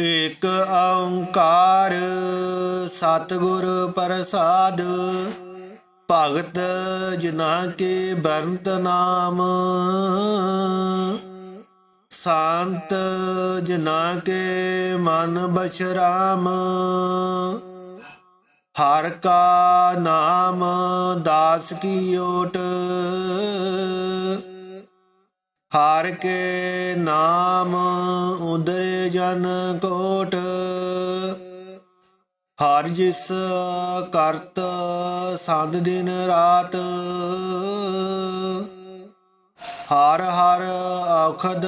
ਏਕ ਓੰਕਾਰ ਸਤਿਗੁਰ ਪ੍ਰਸਾਦ, ਭਗਤ ਜਿਨਾ ਕੇ ਬਰੰਤ ਨਾਮ। ਸ਼ਾਂਤ ਜਿਨਾ ਕੇ ਮਨ ਬਸ਼ਰਾਮ। ਹਰ ਕਾ ਨਾਮ ਦਾਸ ਕੀ ਓਟ। ਹਾਰ ਕੇ ਨਾਮ ਉਦਰੇ ਜਨ ਕੋਟ। ਹਰ ਜਿਸ ਕਰਤ ਸੰਦ ਦਿਨ ਰਾਤ। ਹਰ ਹਰ ਔਖਦ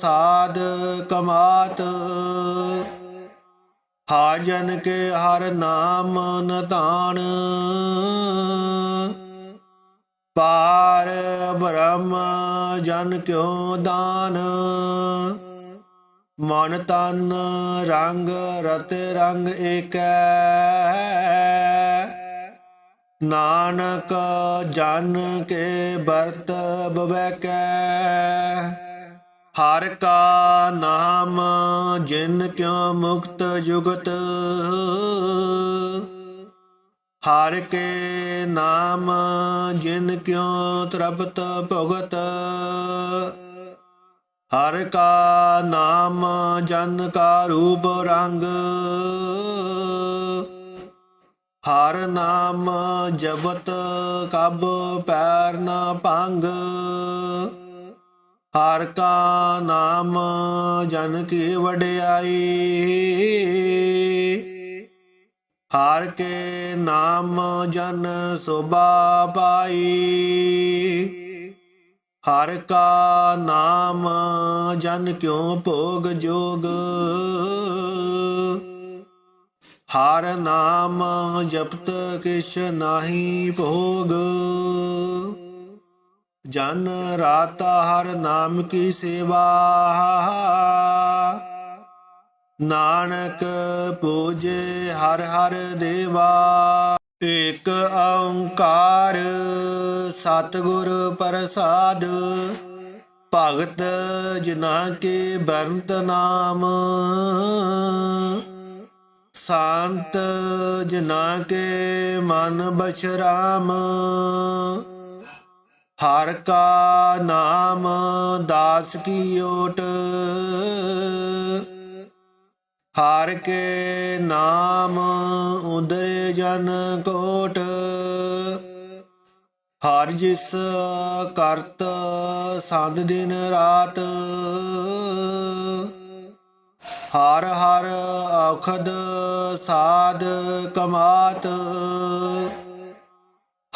ਸਾਧ ਕਮਾਤ। ਹਰ ਜਨ ਕੇ ਹਰ ਨਾਮ ਨਤਾਣ ਪਾਰ ਬ੍ਰਹਮ ਜਨ ਕਿਉ ਦਾਨ। ਮਨ ਤਨ ਰੰਗ ਰਤ ਰੰਗ ਏਕੈ। ਨਾਨਕ ਜਨ ਕੇ ਬਰਤ ਬਵੈਕੈ। ਹਰ ਕਾ ਨਾਮ ਜਿਨ ਕਿਉ ਮੁਕਤ ਜੁਗਤ। ਹਰ ਕੇ ਨਾਮ ਜਿਨ ਕਿਉ ਤ੍ਰਪਤ ਭਗਤ। ਹਰ ਕਾ ਨਾਮ ਜਨ ਕਾ ਰੂਪ ਰੰਗ। ਹਰ ਨਾਮ ਜਪਤ ਕਬ ਪੈਰ ਨਾ ਭੰਗ। ਹਰ ਕਾ ਨਾਮ ਜਨ ਕੀ ਵਡਿਆਈ। ਹਰ ਕੇ ਨਾਮ ਜਨ ਸੋਭਾ ਪਾਈ। ਹਰ ਕਾ ਨਾਮ ਜਨ ਕਿਉ ਭੋਗ ਜੋਗ? ਹਰ ਨਾਮ ਜਪਤ ਕਿਛ ਨਾਹੀ ਭੋਗ। ਜਨ ਰਾਤ ਹਰ ਨਾਮ ਕੀ ਸੇਵਾ। ਨਾਨਕ ਪੂਜੇ ਹਰ ਹਰ ਦੇਵਾ, ਏਕ ਓੰਕਾਰ ਸਤਿਗੁਰ ਪ੍ਰਸਾਦ, ਭਗਤ ਜਿਨਾ ਕੇ ਬਰੰਤ ਨਾਮ, ਸ਼ਾਂਤ ਜਿਨਾ ਕੇ ਮਨ ਬਛਰਾਮ ਹਰ ਕਾ ਨਾਮ ਦਾਸ ਕੀ ਓਟ ਹਾਰ ਕੇ ਨਾਮ ਉਦਰੇ ਜਨ ਕੋਟ। ਹਰ ਜਿਸ ਕਰਤ ਸੰਦ ਦਿਨ ਰਾਤ। ਹਰ ਹਰ ਔਖਦ ਸਾਧ ਕਮਾਤ।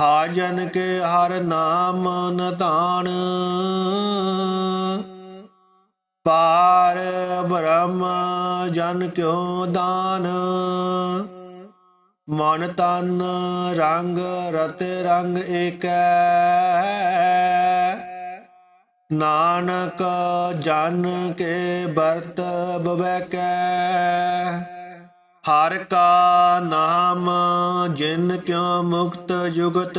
ਹਰ ਜਨ ਕੇ ਹਰ ਨਾਮ ਨਤਾਣ। ਪਾਰ ਬ੍ਰਹਮ ਜਨ ਕਿਉ ਦਾਨ। ਮਨ ਤਨ ਰੰਗ ਰਤ ਰੰਗ ਏਕੈ। ਨਾਨਕ ਜਨ ਕੇ ਬਰਤ ਬਵੈਕੈ। ਹਰ ਕਾ ਨਾਮ ਜਿਨ ਕਿਉ ਮੁਕਤ ਜੁਗਤ।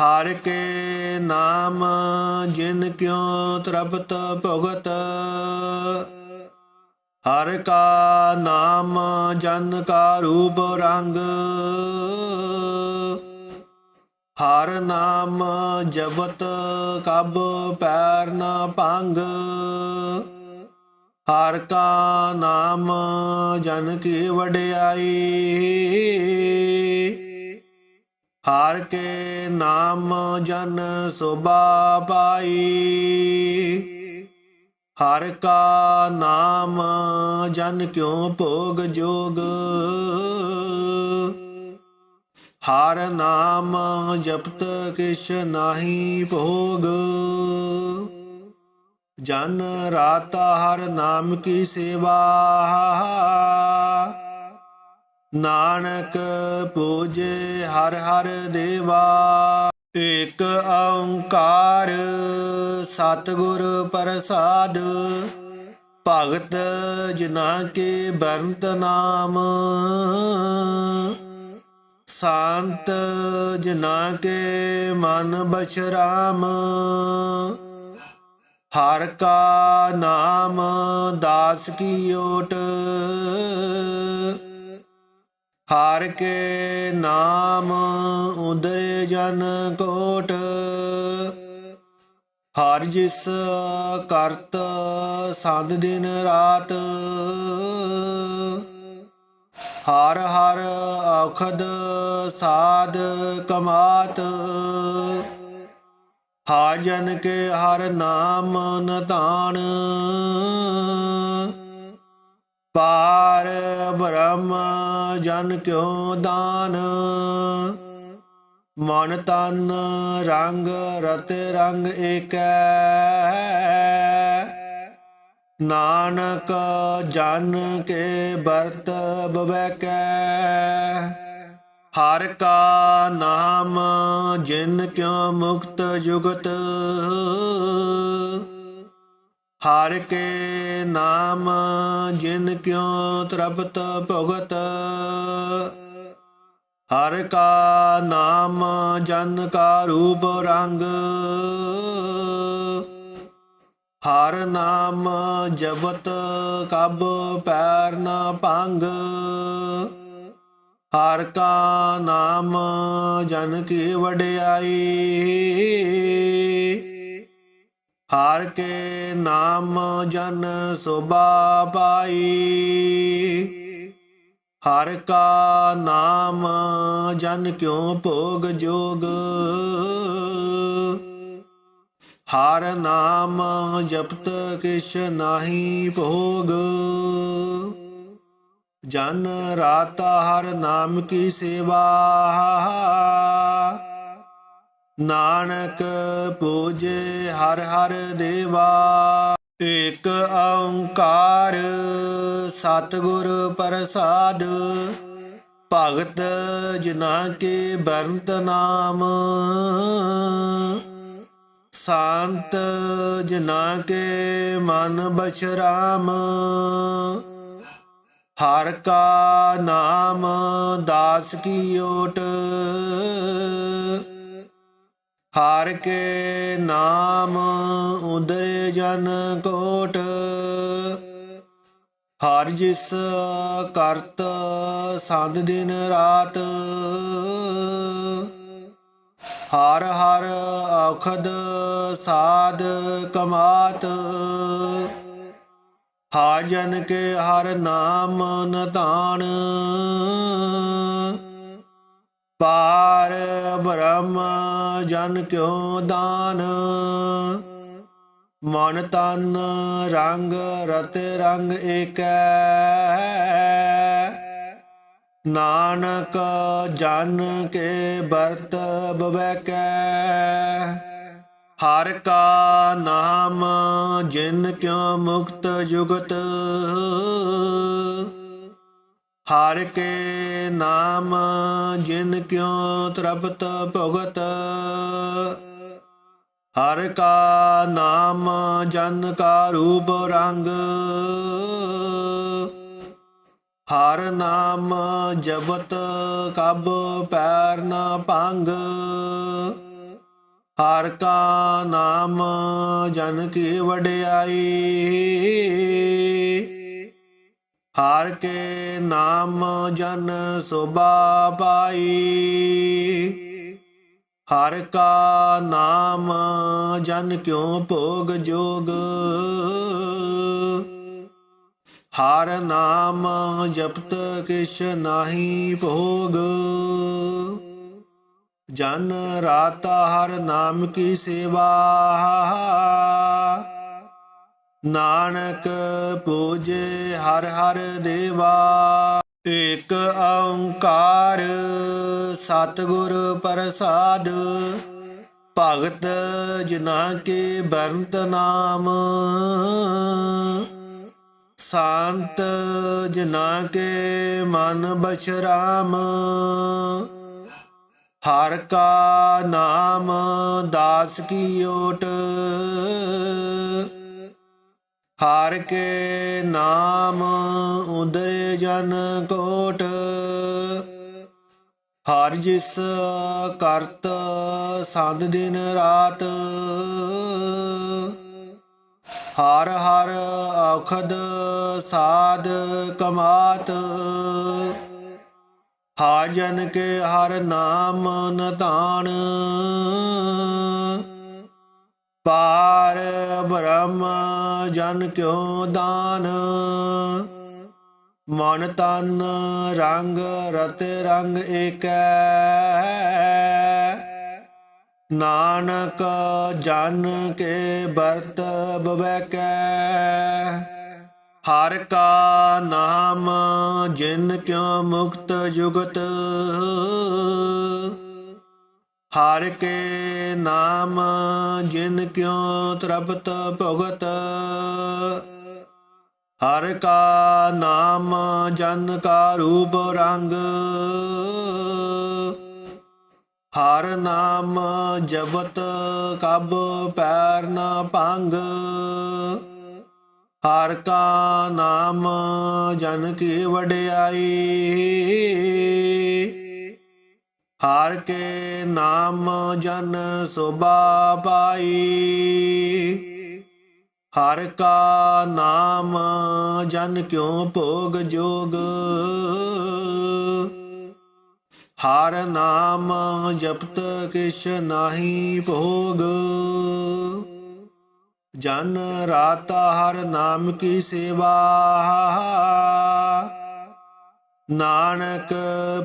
ਹਰ ਕੇ ਨਾਮ ਜਿਨ ਕਿਉ ਤ੍ਰਪਤ ਭਗਤ, ਹਰ ਕਾ ਨਾਮ ਜਨ ਕਾ ਰੂਪ ਰੰਗ, ਹਰ ਨਾਮ ਜਪਤ ਕਬ ਪੈਰ ਨਾ ਭੰਗ, ਹਰ ਕਾ ਨਾਮ ਜਨ ਕੀ ਵਡਿਆਈ, ਹਰ ਕੇ ਨਾਮ ਜਨ ਸੁਭਾ ਪਾਈ। ਹਰ ਕਾ ਨਾਮ ਜਨ ਕਿਉ ਭੋਗ ਜੋਗ। ਹਰ ਨਾਮ ਜਪਤ ਕਿਛ ਨਾਹੀ ਭੋਗ। ਜਨ ਰਾਤ ਹਰ ਨਾਮ ਕੀ ਸੇਵਾ। ਨਾਨਕ ਪੂਜੇ ਹਰ ਹਰ ਦੇਵਾ, ਏਕ ਓੰਕਾਰ ਸਤਿਗੁਰ ਪ੍ਰਸਾਦ। ਭਗਤ ਜਿਨਾ ਕੇ ਬਰੰਤ ਨਾਮ, ਸ਼ਾਂਤ ਜਿਨਾ ਕੇ ਮਨ ਬਛਰਾਮ। ਹਰ ਕਾ ਨਾਮ ਕੀ ਓਟ ਹਾਰ ਕੇ ਨਾਮ ਉਦਰੇ ਜਨ ਕੋਟ। ਹਰ ਜਿਸ ਕਰਤ ਸੰਦ ਦਿਨ ਰਾਤ। ਹਰ ਹਰ ਔਖਦ ਸਾਧ ਕਮਾਤ। ਹਰ ਜਨ ਕੇ ਹਰ ਨਾਮ ਨਤਾਣ ਪਾਰ ਬ੍ਰਹਮ ਜਨ ਕਿਉ ਦਾਨ? ਮਨ ਤਨ ਰੰਗ ਰਤ ਰੰਗ ਏਕੈ। ਨਾਨਕ ਜਨ ਕੇ ਬਰਤ ਬਵੈਕੈ। ਹਰ ਕਾ ਨਾਮ ਜਿਨ ਕਿਉ ਮੁਕਤ ਜੁਗਤ। ਹਰ ਕੇ ਨਾਮ ਜਿਨ ਕਿਉ ਤ੍ਰਪਤ ਭਗਤ, ਹਰ ਕਾ ਨਾਮ ਜਨ ਕਾ ਰੂਪ ਰੰਗ, ਹਰ ਨਾਮ ਜਪਤ ਕਬ ਪੈਰ ਨਾ ਭੰਗ, ਹਰ ਕਾ ਨਾਮ ਜਨ ਕੀ ਵਡਿਆਈ ਹਰ ਕੇ ਨਾਮ ਜਨ ਸੁਭਾ ਪਾਈ। ਹਰ ਕਾ ਨਾਮ ਜਨ ਕਿਉ ਭੋਗ ਜੋਗ? ਹਰ ਨਾਮ ਜਪਤ ਕਿਛ ਨਾਹੀ ਭੋਗ। ਜਨ ਰਾਤ ਹਰ ਨਾਮ ਕੀ ਸੇਵਾ। ਨਾਨਕ ਪੂਜੇ ਹਰ ਹਰ ਦੇਵਾ, ਏਕ ਓੰਕਾਰ ਸਤਿਗੁਰ ਪ੍ਰਸਾਦ, ਭਗਤ ਜਿਨਾ ਕੇ ਬਰੰਤ ਨਾਮ। ਸੰਤ ਜਿਨਾ ਕੇ ਮਨ ਬਸ਼ਰਾਮ, ਹਰ ਕਾ ਨਾਮ ਦਾਸ ਕੀ ਓਟ। ਹਾਰ ਕੇ ਨਾਮ ਉਦਰੇ ਜਨ ਕੋਟ। ਹਰ ਜਿਸ ਕਰਤ ਸੰਦ ਦਿਨ ਰਾਤ। ਹਰ ਹਰ ਔਖਦ ਸਾਧ ਕਮਾਤ। ਹਰ ਜਨ ਕੇ ਹਰ ਨਾਮ ਨਤਾਣ ਪਾਰ ਬ੍ਰਹਮ ਜਨ ਕਿਉ ਦਾਨ? ਮਨ ਤਨ ਰੰਗ ਰਤ ਰੰਗ ਏਕੈ। ਨਾਨਕ ਜਨ ਕੇ ਬਰਤ ਬਵੈਕੈ। ਹਰ ਕਾ ਨਾਮ ਜਿਨ ਕਿਉ ਮੁਕਤ ਜੁਗਤ। ਹਰ ਕੇ ਨਾਮ ਜਿਨ ਕਿਉ ਤ੍ਰਪਤ ਭਗਤ। ਹਰ ਕਾ ਨਾਮ ਜਨ ਕਾ ਰੂਪ ਰੰਗ। ਹਰ ਨਾਮ ਜਬਤ ਕਬ ਪੈਰ ਨਾ ਭੰਗ। ਹਰ ਕਾ ਨਾਮ ਜਨ ਕੀ ਵਡਿਆਈ। ਹਰ ਕੇ ਨਾਮ ਜਨ ਸੁਭਾ ਪਾਈ। ਹਰ ਕਾ ਨਾਮ ਜਨ ਕਿਉ ਭੋਗ ਜੋਗ। ਹਰ ਨਾਮ ਜਪਤ ਕਿਛ ਨਾਹੀ ਭੋਗ। ਜਨ ਰਾਤ ਹਰ ਨਾਮ ਕੀ ਸੇਵਾ। ਨਾਨਕ ਪੂਜੇ ਹਰ ਹਰ ਦੇਵਾ, ਏਕ ਓੰਕਾਰ ਸਤਿਗੁਰ ਪ੍ਰਸਾਦ। ਭਗਤ ਜਿਨਾ ਕੇ ਬਰੰਤ ਨਾਮ, ਸੰਤ ਜਿਨਾ ਕੇ ਮਨ ਬਸ਼ਰਾਮ। ਹਰ ਕਾ ਨਾਮ ਦਾਸ ਕੀ ਓਟ ਹਾਰ ਕੇ ਨਾਮ ਉਦਰੇ ਜਨ ਕੋਟ। ਹਰ ਜਿਸ ਕਰਤ ਸੰਦ ਦਿਨ ਰਾਤ। ਹਰ ਹਰ ਔਖਦ ਸਾਧ ਕਮਾਤ। ਹਾਜਨ ਕੇ ਹਰ ਨਾਮ ਨਤਾਣ ਪਾਰ ਬ੍ਰਹਮ ਜਨ ਕਿਉ ਦਾਨ। ਮਨ ਤਨ ਰੰਗ ਰਤ ਰੰਗ ਏਕੈ। ਨਾਨਕ ਜਨ ਕੇ ਬਰਤ ਬਵੈਕੈ। ਹਰ ਕਾ ਨਾਮ ਜਿਨ ਕਿਉ ਮੁਕਤ ਜੁਗਤ। ਹਰ ਕੇ ਨਾਮ ਜਿਨ ਕਿਉ ਤ੍ਰਪਤ ਭਗਤ। ਹਰ ਕਾ ਨਾਮ ਜਨ ਕਾ ਰੂਪ ਰੰਗ। ਹਰ ਨਾਮ ਜਪਤ ਕਬ ਪੈਰ ਨਾ ਭੰਗ। ਹਰ ਕਾ ਨਾਮ ਜਨ ਕੀ ਵਡਿਆਈ। ਹਰ ਕੇ ਨਾਮ ਜਨ ਸੋਭਾ ਪਾਈ। ਹਰ ਕਾ ਨਾਮ ਜਨ ਕਿਉ ਭੋਗ ਜੋਗ? ਹਰ ਨਾਮ ਜਪਤ ਕਿਛ ਨਾਹੀ ਭੋਗ। ਜਨ ਰਾਤ ਹਰ ਨਾਮ ਕੀ ਸੇਵਾ। ਨਾਨਕ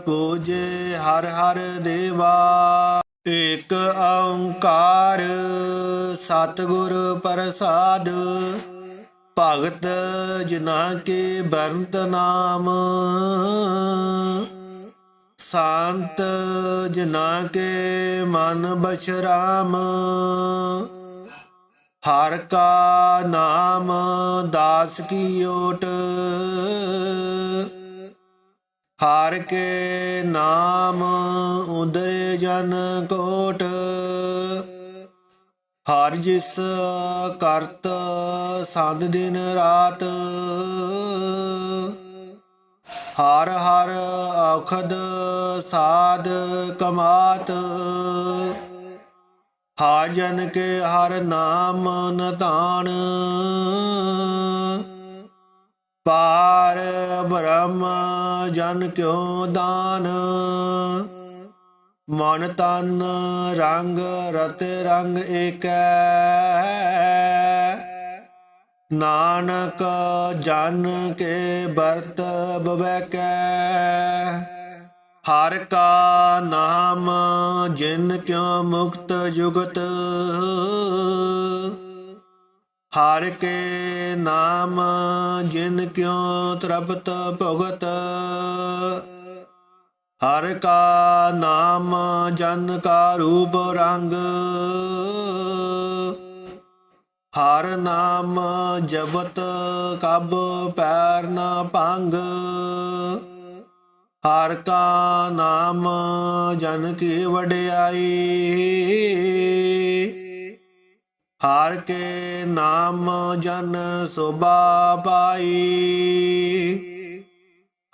ਪੂਜੇ ਹਰ ਹਰ ਦੇਵਾ, ਏਕ ਓੰਕਾਰ ਸਤਿਗੁਰ ਪ੍ਰਸਾਦ, ਭਗਤ ਜਿਨਾ ਕੇ ਬਰੰਤ ਨਾਮ, ਸੰਤ ਜਿਨਾ ਕੇ ਮਨ ਬਸ਼ਰਾਮ, ਹਰ ਕਾ ਨਾਮ ਦਾਸ ਕੀ ਓਟ ਹਾਰ ਕੇ ਨਾਮ ਉਦਰੇ ਜਨ ਕੋਟ। ਹਰ ਜਿਸ ਕਰਤ ਸੰਦ ਦਿਨ ਰਾਤ। ਹਰ ਹਰ ਔਖਦ ਸਾਧ ਕਮਾਤ। ਹਾਜਨ ਕੇ ਹਰ ਨਾਮ ਨਤਾਣ ਜਨ ਕਿਉ ਦਾਨ? ਮਨ ਤਨ ਰੰਗ ਰਤ ਰੰਗ ਏਕੈ। ਨਾਨਕ ਜਨ ਕੇ ਬਰਤ ਬਵੈਕੈ। ਹਰ ਕਾ ਨਾਮ ਜਿਨ ਕਿਉ ਮੁਕਤ ਜੁਗਤ। ਹਰ ਕੇ ਨਾਮ ਜਿਨ ਕਿਉ ਤ੍ਰਪਤ ਭਗਤ। ਹਰ ਕਾ ਨਾਮ ਜਨ ਕਾ ਰੂਪ ਰੰਗ। ਹਰ ਨਾਮ ਜਪਤ ਕਬ ਪੈਰ ਨਾ ਭੰਗ। ਹਰ ਕਾ ਨਾਮ ਜਨ ਕੀ ਵਡਿਆਈ। ਹਰ ਕੇ ਨਾਮ ਜਨ ਸੋਭਾ ਪਾਈ।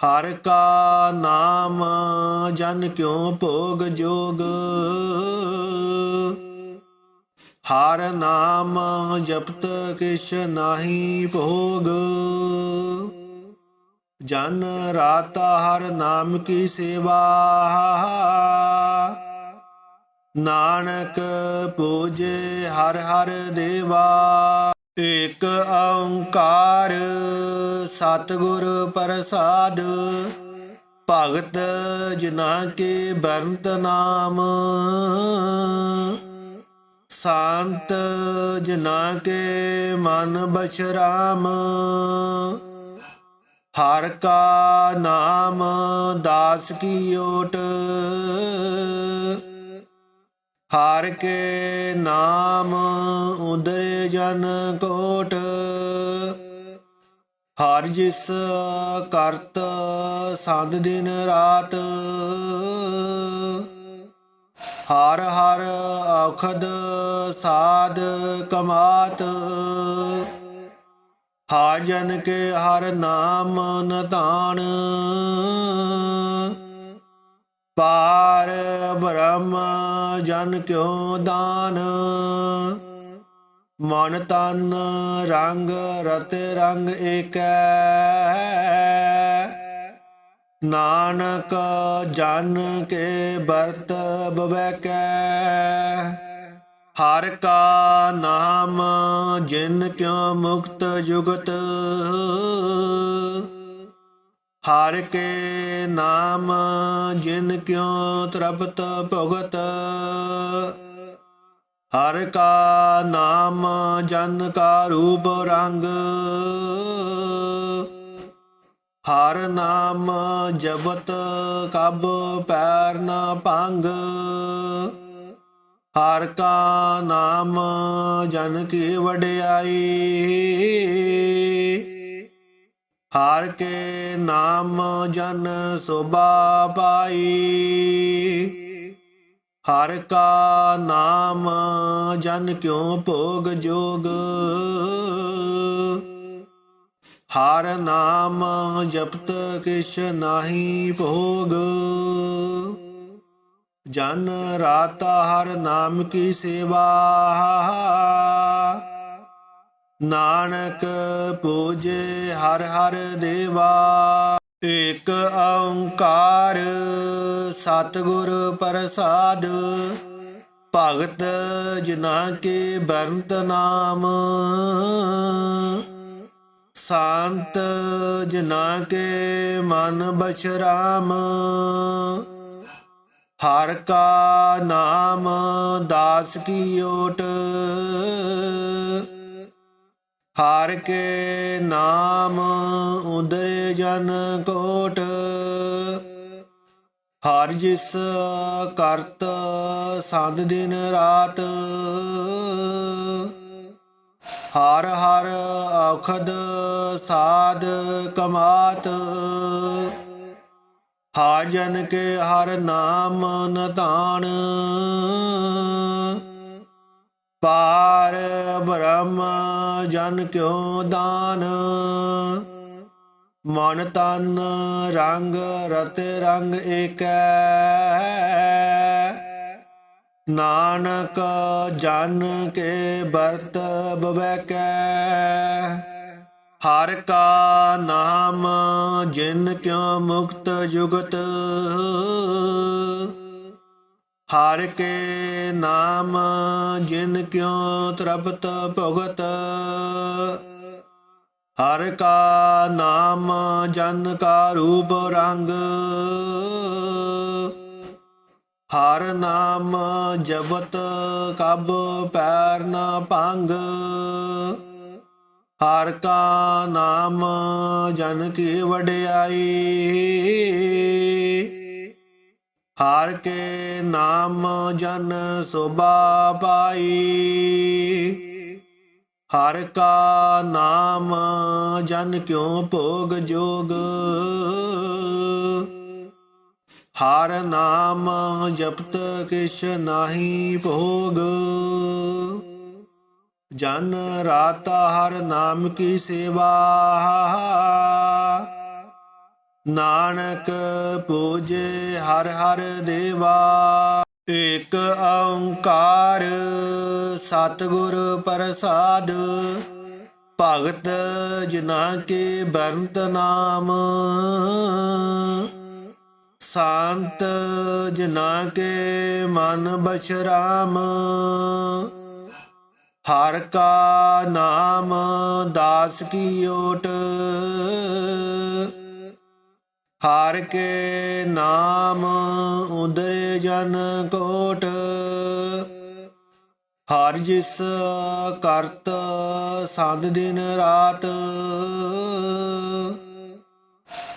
ਹਰ ਕਾ ਨਾਮ ਜਨ ਕਿਉ ਭੋਗ ਜੋਗ। ਹਰ ਨਾਮ ਜਪਤ ਕਿਛ ਨਾਹੀ ਭੋਗ। ਜਨ ਰਾਤ ਹਰ ਨਾਮ ਕੀ ਸੇਵਾ। ਨਾਨਕ ਪੂਜੇ ਹਰ ਹਰ ਦੇਵਾ। ਏਕ ਓੰਕਾਰ ਸਤਿਗੁਰ ਪ੍ਰਸਾਦ, ਭਗਤ ਜਿਨਾ ਕੇ ਬਰੰਤ ਨਾਮ। ਸ਼ਾਂਤ ਜਿਨਾ ਕੇ ਮਨ ਬਸ਼ਰਾਮ ਹਰ ਕਾ ਨਾਮ ਦਾਸ ਕੀ ਓਟ। ਹਾਰ ਕੇ ਨਾਮ ਉਦਰੇ ਜਨ ਕੋਟ। ਹਰ ਜਿਸ ਕਰਤ ਸੰਦ ਦਿਨ ਰਾਤ। ਹਰ ਹਰ ਔਖਦ ਸਾਧ ਕਮਾਤ। ਹਾਜਨ ਕੇ ਹਰ ਨਾਮ ਨਤਾਣ ਪਾਰ ਬ੍ਰਹਮ ਜਨ ਕਿਉ ਦਾਨ। ਮਨ ਤਨ ਰੰਗ ਰਤ ਰੰਗ ਏਕੈ। ਨਾਨਕ ਜਨ ਕੇ ਬਰਤ ਬਵੈਕੈ। ਹਰ ਕਾ ਨਾਮ ਜਿਨ ਕਿਉ ਮੁਕਤ ਜੁਗਤ। ਹਰ ਕੇ ਨਾਮ ਜਿਨ ਕਿਉ ਤ੍ਰਪਤ ਭਗਤ। ਹਰ ਕਾ ਨਾਮ ਜਨ ਕਾ ਰੂਪ ਰੰਗ। ਹਰ ਨਾਮ ਜਪਤ ਕਬ ਪੈਰ ਨਾ ਭੰਗ। ਹਰ ਕਾ ਨਾਮ ਜਨ ਕੀ ਵਡਿਆਈ। ਹਰ ਕੇ ਨਾਮ ਜਨ ਸੋਭਾ ਪਾਈ। ਹਰ ਕਾ ਨਾਮ ਜਨ ਕਿਉ ਭੋਗ ਜੋਗ? ਹਰ ਨਾਮ ਜਪਤ ਕਿਛ ਨਾਹੀ ਭੋਗ। ਜਨ ਰਾਤ ਹਰ ਨਾਮ ਕੀ ਸੇਵਾ। ਨਾਨਕ ਪੂਜੇ ਹਰ ਹਰ ਦੇਵਾ, ਏਕ ਓੰਕਾਰ ਸਤਿਗੁਰ ਪ੍ਰਸਾਦ। ਭਗਤ ਜਿਨਾ ਕੇ ਬਰੰਤ ਨਾਮ, ਸ਼ਾਂਤ ਜਿਨਾ ਕੇ ਮਨ ਬਸ਼ਰਾਮ। ਹਰ ਕਾ ਨਾਮ ਦਾਸ ਕੀ ਓਟ ਹਾਰ ਕੇ ਨਾਮ ਉਦਰੇ ਜਨ ਕੋਟ। ਹਰ ਜਿਸ ਕਰਤ ਸੰਦ ਦਿਨ ਰਾਤ। ਹਰ ਹਰ ਔਖਦ ਸਾਧ ਕਮਾਤ। ਹਰ ਜਨ ਕੇ ਹਰ ਨਾਮ ਨਤਾਣ। ਪਾਰ ਬ੍ਰਹਮ ਜਨ ਕਿਉ ਦਾਨ। ਮਨ ਤਨ ਰੰਗ ਰਤ ਰੰਗ ਏਕੈ। ਨਾਨਕ ਜਨ ਕੇ ਬਰਤ ਬਵੈਕੈ। ਹਰ ਕਾ ਨਾਮ ਜਿਨ ਕਿਉ ਮੁਕਤ ਜੁਗਤ। ਹਰ ਕੇ ਨਾਮ ਜਿਨ ਕਿਉ ਤ੍ਰਪਤ ਭਗਤ, ਹਰ ਕਾ ਨਾਮ ਜਨ ਕਾ ਰੂਪ ਰੰਗ, ਹਰ ਨਾਮ ਜਪਤ ਕਬ ਪੈਰ ਨਾ ਭੰਗ, ਹਰ ਕਾ ਨਾਮ ਜਨ ਕੀ ਵਡਿਆਈ ਹਰ ਕੇ ਨਾਮ ਜਨ ਸੋਭਾ ਪਾਈ। ਹਰ ਕਾ ਨਾਮ ਜਨ ਕਿਉ ਭੋਗ ਜੋਗ? ਹਰ ਨਾਮ ਜਪਤ ਕਿਛ ਨਾਹੀ ਭੋਗ। ਜਨ ਰਾਤ ਹਰ ਨਾਮ ਕੀ ਸੇਵਾ? ਨਾਨਕ ਪੂਜੇ ਹਰ ਹਰ ਦੇਵਾ, ਏਕ ਓੰਕਾਰ ਸਤਿਗੁਰ ਪ੍ਰਸਾਦ, ਭਗਤ ਜਿਨਾ ਕੇ ਬਰੰਤ ਨਾਮ, ਸ਼ਾਂਤ ਜਿਨਾ ਕੇ ਮਨ ਬਸ਼ਰਾਮ, ਹਰ ਕਾ ਨਾਮ ਦਾਸ ਕੀ ਓਟ ਹਾਰ ਕੇ ਨਾਮ ਉਦਰੇ ਜਨ ਕੋਟ। ਹਰ ਜਿਸ ਕਰਤ ਸੰਦ ਦਿਨ ਰਾਤ।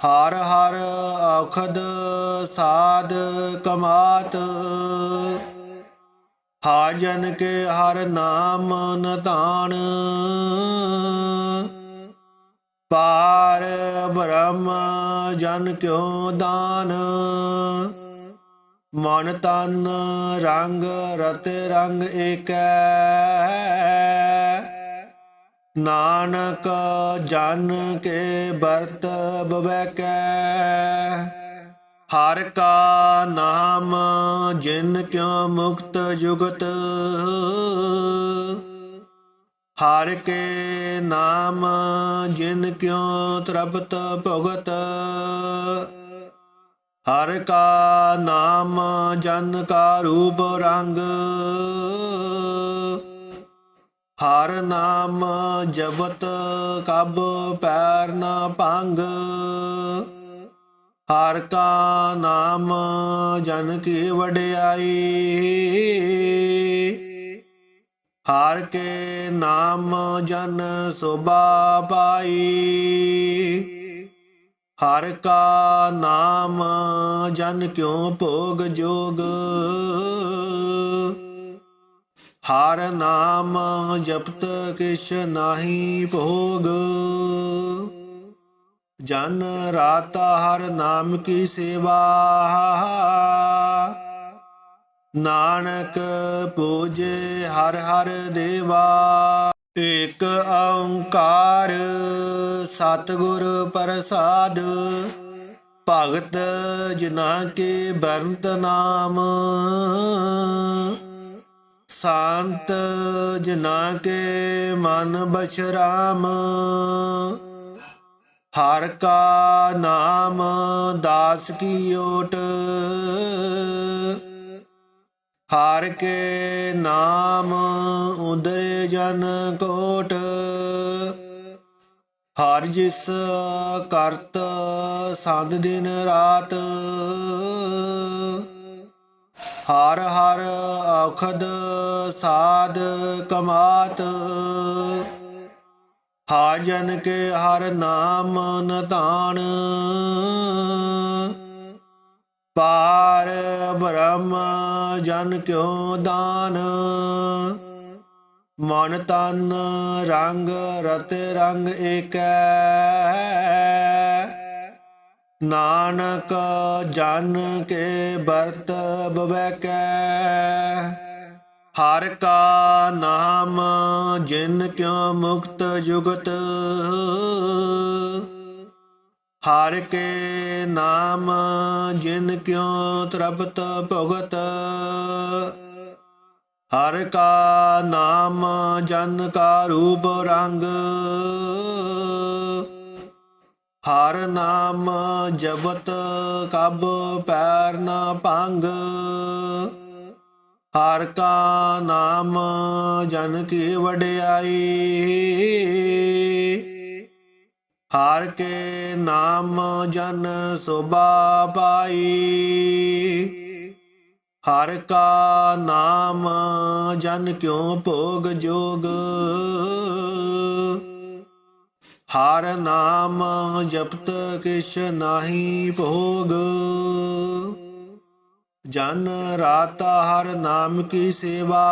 ਹਰ ਹਰ ਔਖਦ ਸਾਧ ਕਮਾਤ। ਹਰ ਜਨ ਕੇ ਹਰ ਨਾਮ ਨਤਾਣ ਪਾਰ ਬ੍ਰਹਮ ਜਨ ਕਿਉ ਦਾਨ। ਮਨ ਤਨ ਰੰਗ ਰਤ ਰੰਗ ਏਕੈ। ਨਾਨਕ ਜਨ ਕੇ ਬਰਤ ਬਵੈਕੈ। ਹਰ ਕਾ ਨਾਮ ਜਿਨ ਕਿਉ ਮੁਕਤ ਜੁਗਤ। ਹਰ ਕੇ ਨਾਮ ਜਿਨ ਕਿਉ ਤ੍ਰਪਤ ਭੁਗਤ। ਹਰ ਕਾ ਨਾਮ ਜਨ ਕਾ ਰੂਪ ਰੰਗ। ਹਰ ਨਾਮ ਜਪਤ ਕਬ ਪੈਰ ਨਾ ਭੰਗ। ਹਰ ਕਾ ਨਾਮ ਜਨ ਕੀ ਵਡਿਆਈ। ਹਰ ਕੇ ਨਾਮ ਜਨ ਸੋਭਾ ਪਾਈ। ਹਰ ਕਾ ਨਾਮ ਜਨ ਕਿਉ ਭੋਗ ਜੋਗ? ਹਰ ਨਾਮ ਜਪਤ ਕਿਛ ਨਾਹੀ ਭੋਗ। ਜਨ ਰਾਤ ਹਰ ਨਾਮ ਕੀ ਸੇਵਾ। ਨਾਨਕ ਪੂਜੇ ਹਰ ਹਰ ਦੇਵਾ, ਏਕ ਓੰਕਾਰ ਸਤਿਗੁਰ ਪ੍ਰਸਾਦ। ਭਗਤ ਜਿਨਾ ਕੇ ਬਰੰਤ ਨਾਮ, ਸੰਤ ਜਿਨਾ ਕੇ ਮਨ ਬਛਰਾਮ ਹਰ ਕਾ ਨਾਮ ਦਾਸ ਕੀ ਓਟ ਹਾਰ ਕੇ ਨਾਮ ਉਦਰੇ ਜਨ ਕੋਟ। ਹਰ ਜਿਸ ਕਰਤ ਸੰਦ ਦਿਨ ਰਾਤ। ਹਰ ਹਰ ਔਖਦ ਸਾਧ ਕਮਾਤ। ਹਰ ਜਨ ਕੇ ਹਰ ਨਾਮ ਨਤਾਣ। ਜਨ ਕਿਉ ਦਾਨ? ਮਨ ਤਨ ਰੰਗ ਰਤ ਰੰਗ ਏਕੈ। ਨਾਨਕ ਜਨ ਕੇ ਬਰਤ ਬਵੈਕੈ। ਹਰ ਕਾ ਨਾਮ ਜਿਨ ਕਿਉ ਮੁਕਤ ਜੁਗਤ। ਹਰ ਕੇ ਨਾਮ ਜਿਨ ਕਿਉ ਤ੍ਰਪਤ ਭੁਗਤ। ਹਰ ਕਾ ਨਾਮ ਜਨ ਕਾ ਰੂਪ ਰੰਗ। ਹਰ ਨਾਮ ਜਪਤ ਕਬ ਪੈਰ ਨਾ ਭੰਗ। ਹਰ ਕਾ ਨਾਮ ਜਨ ਕੀ ਵਡਿਆਈ। ਹਰ ਕੇ ਨਾਮ ਜਨ ਸੋਭਾ ਪਾਈ। ਹਰ ਕਾ ਨਾਮ ਜਨ ਕਿਉ ਭੋਗ ਜੋਗ? ਹਰ ਨਾਮ ਜਪਤ ਕਿਛ ਨਾਹੀ ਭੋਗ। ਜਨ ਰਾਤ ਹਰ ਨਾਮ ਕੀ ਸੇਵਾ।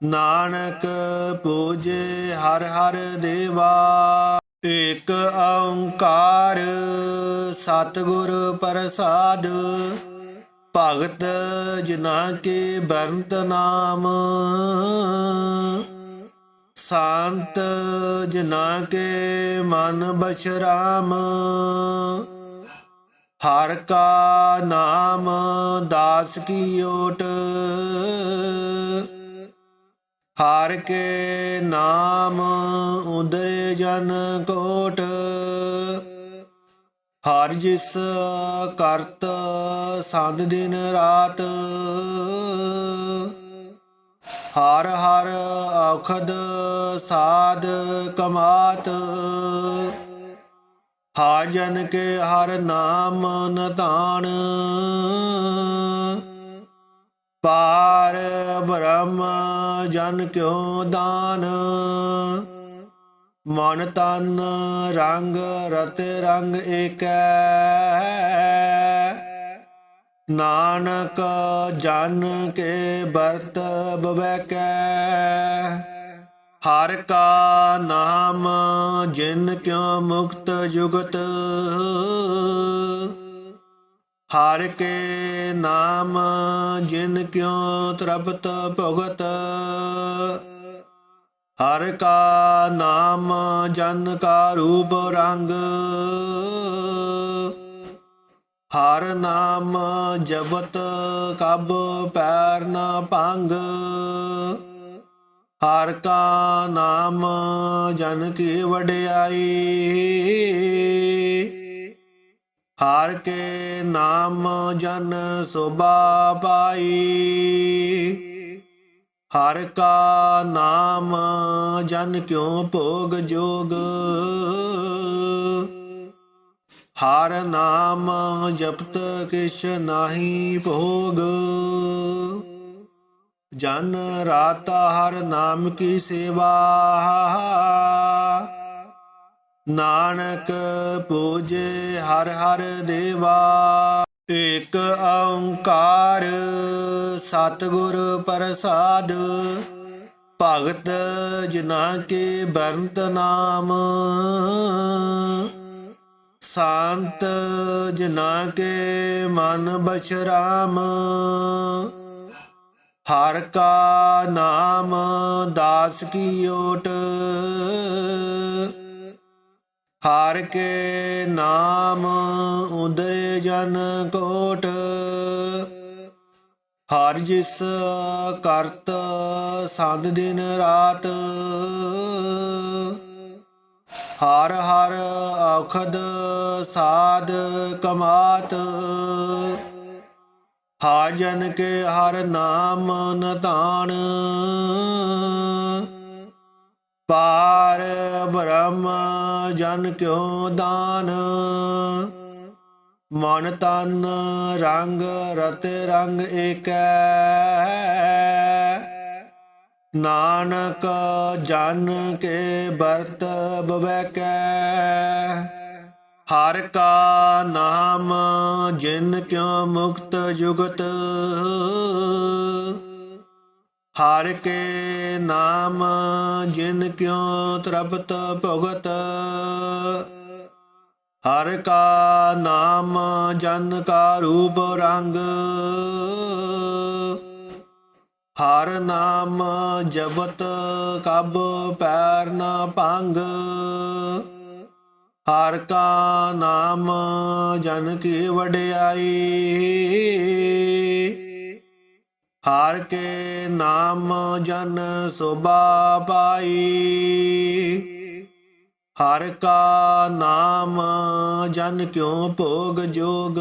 ਨਾਨਕ ਪੂਜੇ ਹਰ ਹਰ ਦੇਵਾ, ਏਕ ਓੰਕਾਰ ਸਤਿਗੁਰ ਪ੍ਰਸਾਦ, ਭਗਤ ਜਿਨਾ ਕੇ ਬਰੰਤ ਨਾਮ। ਸੰਤ ਜਿਨਾ ਕੇ ਮਨ ਬਛਰਾਮ ਹਰ ਕਾ ਨਾਮ ਦਾਸ ਕੀ ਓਟ। ਹਾਰ ਕੇ ਨਾਮ ਉਦਰੇ ਜਨ ਕੋਟ। ਹਰ ਜਿਸ ਕਰਤ ਸੰਦ ਦਿਨ ਰਾਤ। ਹਰ ਹਰ ਔਖਦ ਸਾਧ ਕਮਾਤ। ਹਰ ਜਨ ਕੇ ਹਰ ਨਾਮ ਨਤਾਣ ਪਾਰ ਬ੍ਰਹਮ ਜਨ ਕਿਉ ਦਾਨ। ਮਨ ਤਨ ਰੰਗ ਰਤ ਰੰਗ ਏਕੈ। ਨਾਨਕ ਜਨ ਕੇ ਬਰਤ ਬਵੈਕੈ। ਹਰ ਕਾ ਨਾਮ ਜਿਨ ਕਿਉ ਮੁਕਤ ਜੁਗਤ। ਹਰ ਕੇ ਨਾਮ ਜਿਨ ਕਿਉ ਤ੍ਰਪਤ ਭਗਤ, ਹਰ ਕਾ ਨਾਮ ਜਨ ਕਾ ਰੂਪ ਰੰਗ, ਹਰ ਨਾਮ ਜਪਤ ਕਬ ਪੈਰ ਨਾ ਭੰਗ, ਹਰ ਕਾ ਨਾਮ ਜਨ ਕੀ ਵਡਿਆਈ, ਹਰ ਕੇ ਨਾਮ ਜਨ ਸੁਭਾ ਪਾਈ। ਹਰ ਕਾ ਨਾਮ ਜਨ ਕਿਉ ਭੋਗ ਜੋਗ? ਹਰ ਨਾਮ ਜਪਤ ਕਿਛ ਨਾਹੀ ਭੋਗ। ਜਨ ਰਾਤ ਹਰ ਨਾਮ ਕੀ ਸੇਵਾ। ਨਾਨਕ ਪੂਜੇ ਹਰ ਹਰ ਦੇਵਾ, ਏਕ ਓੰਕਾਰ ਸਤਿਗੁਰ ਪ੍ਰਸਾਦ। ਭਗਤ ਜਿਨਾ ਕੇ ਬਰੰਤ ਨਾਮ, ਸ਼ਾਂਤ ਜਿਨਾ ਕੇ ਮਨ ਬਛਰਾਮ ਹਰ ਕਾ ਨਾਮ ਦਾਸ ਕੀ ਓਟ ਹਰ ਕੇ ਨਾਮ ਉਦਰੇ ਜਨ ਕੋਟ। ਹਰ ਜਿਸ ਕਰਤ ਸੰਦ ਦਿਨ ਰਾਤ। ਹਰ ਹਰ ਔਖਦ ਸਾਧ ਕਮਾਤ। ਹਾਜਨ ਕੇ ਹਰ ਨਾਮ ਨਤਾਣ। ਕਿਉ ਦਾਨ? ਮਨ ਤਨ ਰੰਗ ਰਤ ਰੰਗ ਏਕੈ। ਨਾਨਕ ਜਨ ਕੇ ਬਰਤ ਬਵੈਕੈ। ਹਰ ਕਾ ਨਾਮ ਜਿਨ ਕਿਉ ਮੁਕਤ ਜੁਗਤ। ਹਰ ਕੇ ਨਾਮ ਜਿਨ ਕਿਉ ਤ੍ਰਪਤ ਭਗਤ। ਹਰ ਕਾ ਨਾਮ ਜਨ ਕਾ ਰੂਪ ਰੰਗ। ਹਰ ਨਾਮ ਜਪਤ ਕਬ ਪੈਰ ਨਾ ਭੰਗ। ਹਰ ਕਾ ਨਾਮ ਜਨ ਕੀ ਵਡਿਆਈ। ਹਰ ਕੇ ਨਾਮ ਜਨ ਸੋਭਾ ਪਾਈ। ਹਰ ਕਾ ਨਾਮ ਜਨ ਕਿਉ ਭੋਗ ਜੋਗ?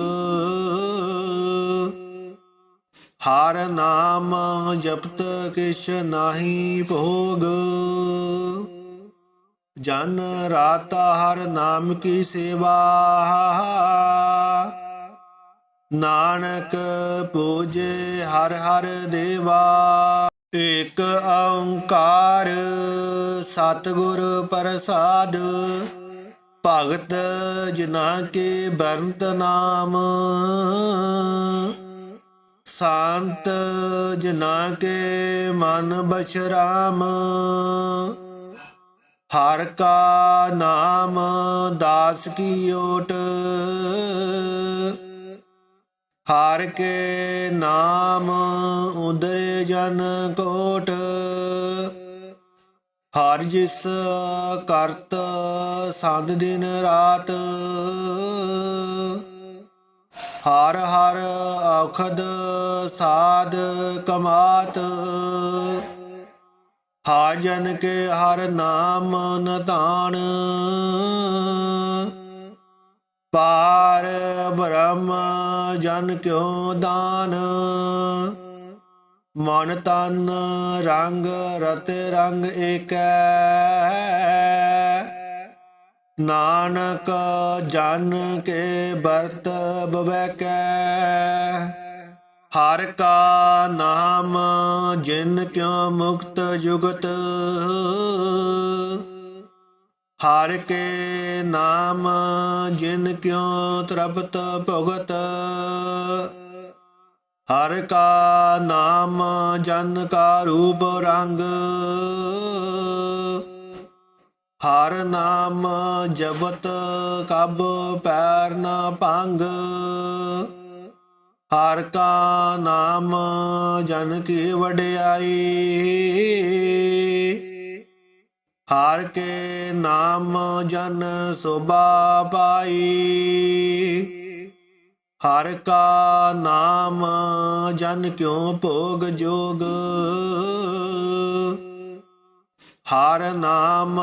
ਹਰ ਨਾਮ ਜਪਤ ਕਿਛ ਨਾਹੀ ਭੋਗ। ਜਨ ਰਾਤ ਹਰ ਨਾਮ ਕੀ ਸੇਵਾ? ਨਾਨਕ ਪੂਜੇ ਹਰ ਹਰ ਦੇਵਾ। ਏਕ ਓੰਕਾਰ ਸਤਿਗੁਰ ਪ੍ਰਸਾਦ, ਭਗਤ ਜਿਨਾ ਕੇ ਬਰੰਤ ਨਾਮ। ਸ਼ਾਂਤ ਜਿਨਾ ਕੇ ਮਨ ਬਛਰਾਮ ਹਰ ਕਾ ਨਾਮ ਦਾਸ ਕੀ ਓਟ। ਹਾਰ ਕੇ ਨਾਮ ਉਦਰੇ ਜਨ ਕੋਟ। ਹਰ ਜਿਸ ਕਰਤ ਸੰਦ ਦਿਨ ਰਾਤ। ਹਰ ਹਰ ਔਖਦ ਸਾਧ ਕਮਾਤ। ਹਾਜਨ ਕੇ ਹਰ ਨਾਮ ਨਤਾਣ ਪਾਰ ਬ੍ਰਹਮ ਜਨ ਕਿਉ ਦਾਨ। ਮਨ ਤਨ ਰੰਗ ਰਤ ਰੰਗ ਏਕੈ। ਨਾਨਕ ਜਨ ਕੇ ਬਰਤ ਬਵੈਕੈ। ਹਰ ਕਾ ਨਾਮ ਜਿਨ ਕਿਉ ਮੁਕਤ ਜੁਗਤ। ਹਰ ਕੇ ਨਾਮ ਜਿਨ ਕਿਉ ਤ੍ਰਪਤ ਭਗਤ। ਹਰ ਕਾ ਨਾਮ ਜਨ ਕਾ ਰੂਪ ਰੰਗ। ਹਰ ਨਾਮ ਜਪਤ ਕਬ ਪੈਰ ਨਾ ਭੰਗ। ਹਰ ਕਾ ਨਾਮ ਜਨ ਕੀ ਵਡਿਆਈ। ਹਰ ਕੇ ਨਾਮ ਜਨ ਸੋਭਾ ਪਾਈ। ਹਰ ਕਾ ਨਾਮ ਜਨ ਕਿਉ ਭੋਗ ਜੋਗ? ਹਰ ਨਾਮ